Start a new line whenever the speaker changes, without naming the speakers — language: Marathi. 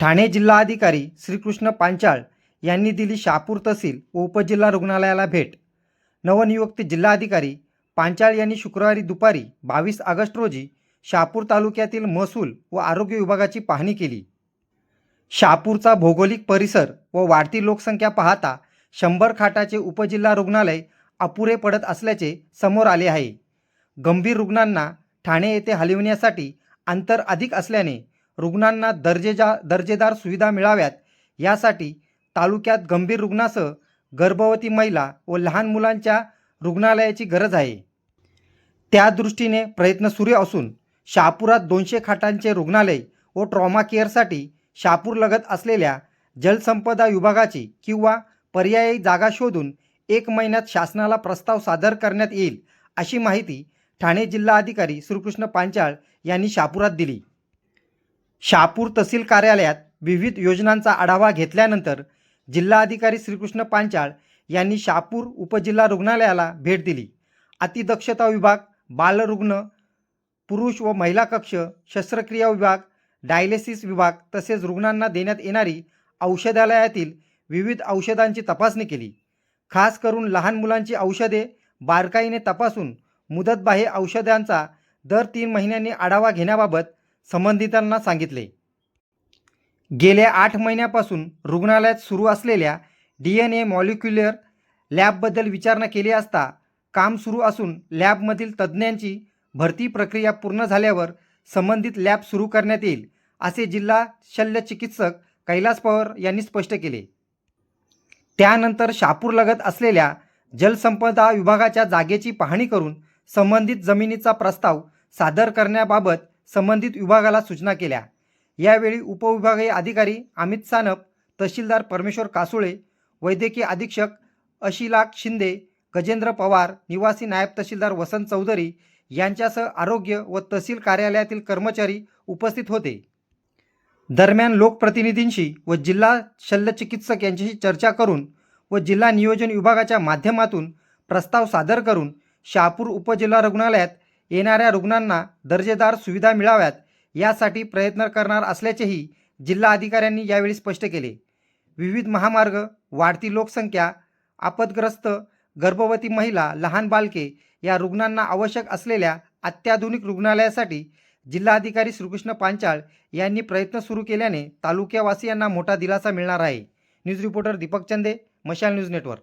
ठाणे जिल्हाधिकारी श्रीकृष्ण पांचाळ यांनी दिली शहापूर तहसील व उपजिल्हा रुग्णालयाला भेट. नवनियुक्त जिल्हाधिकारी पांचाळ यांनी शुक्रवारी दुपारी बावीस ऑगस्ट रोजी शहापूर तालुक्यातील महसूल व आरोग्य विभागाची पाहणी केली. शहापूरचा भौगोलिक परिसर व वाढती लोकसंख्या पाहता शंभर खाटाचे उपजिल्हा रुग्णालय अपुरे पडत असल्याचे समोर आले आहे. गंभीर रुग्णांना ठाणे येथे हलविण्यासाठी अंतर अधिक असल्याने रुग्णांना दर्जेजा दर्जेदार सुविधा मिळाव्यात. यासाठी तालुक्यात गंभीर रुग्णासह गर्भवती महिला व लहान मुलांच्या रुग्णालयाची गरज आहे. त्या दृष्टीने प्रयत्न सुरू असून शहापुरात दोनशे खाटांचे रुग्णालय व ट्रॉमा केअरसाठी शहापूरलगत असलेल्या जलसंपदा विभागाची किंवा पर्यायी जागा शोधून एक महिन्यात शासनाला प्रस्ताव सादर करण्यात येईल अशी माहिती ठाणे जिल्हाधिकारी श्रीकृष्ण पांचाळ यांनी शहापुरात दिली. शहापूर तहसील कार्यालयात विविध योजनांचा आढावा घेतल्यानंतर जिल्हाधिकारी श्रीकृष्ण पांचाळ यांनी शहापूर उपजिल्हा रुग्णालयाला भेट दिली. अतिदक्षता विभाग बालरुग्ण पुरुष व महिला कक्ष शस्त्रक्रिया विभाग डायलिसिस विभाग तसेच रुग्णांना देण्यात येणारी औषधालयातील विविध औषधांची तपासणी केली. खास करून लहान मुलांची औषधे बारकाईने तपासून मुदतबाह्य औषधांचा दर तीन महिन्यांनी आढावा घेण्याबाबत संबंधितांना सांगितले. गेल्या आठ महिन्यापासून रुग्णालयात सुरू असलेल्या डी एन ए मॉलिक्युलर लॅबबद्दल विचारणा केली असता काम सुरू असून लॅबमधील तज्ज्ञांची भरती प्रक्रिया पूर्ण झाल्यावर संबंधित लॅब सुरू करण्यात येईल असे जिल्हा शल्यचिकित्सक कैलास पवार यांनी स्पष्ट केले. त्यानंतर शापूरलगत असलेल्या जलसंपदा विभागाच्या जागेची पाहणी करून संबंधित जमिनीचा प्रस्ताव सादर करण्याबाबत संबंधित विभागाला सूचना केल्या. यावेळी उपविभागीय अधिकारी अमित सानप तहसीलदार परमेश्वर कासुळे वैद्यकीय अधीक्षक अशिलाख शिंदे गजेंद्र पवार निवासी नायब तहसीलदार वसंत चौधरी यांच्यासह आरोग्य व तहसील कार्यालयातील कर्मचारी उपस्थित होते. दरम्यान लोकप्रतिनिधींशी व जिल्हा शल्यचिकित्सक यांच्याशी चर्चा करून व जिल्हा नियोजन विभागाच्या माध्यमातून प्रस्ताव सादर करून शहापूर उपजिल्हा रुग्णालयात येणाऱ्या रुग्णांना दर्जेदार सुविधा मिळाव्यात यासाठी प्रयत्न करणार असल्याचेही जिल्हा अधिकाऱ्यांनी यावेळी स्पष्ट केले. विविध महामार्ग वाढती लोकसंख्या आपदग्रस्त गर्भवती महिला लहान बालके या रुग्णांना आवश्यक असलेल्या अत्याधुनिक रुग्णालयासाठी जिल्हाधिकारी श्रीकृष्ण पांचाळ यांनी प्रयत्न सुरू केल्याने तालुक्यावासियांना मोठा दिलासा मिळणार आहे. न्यूज रिपोर्टर दीपक चंदे मशाल न्यूज नेटवर्क.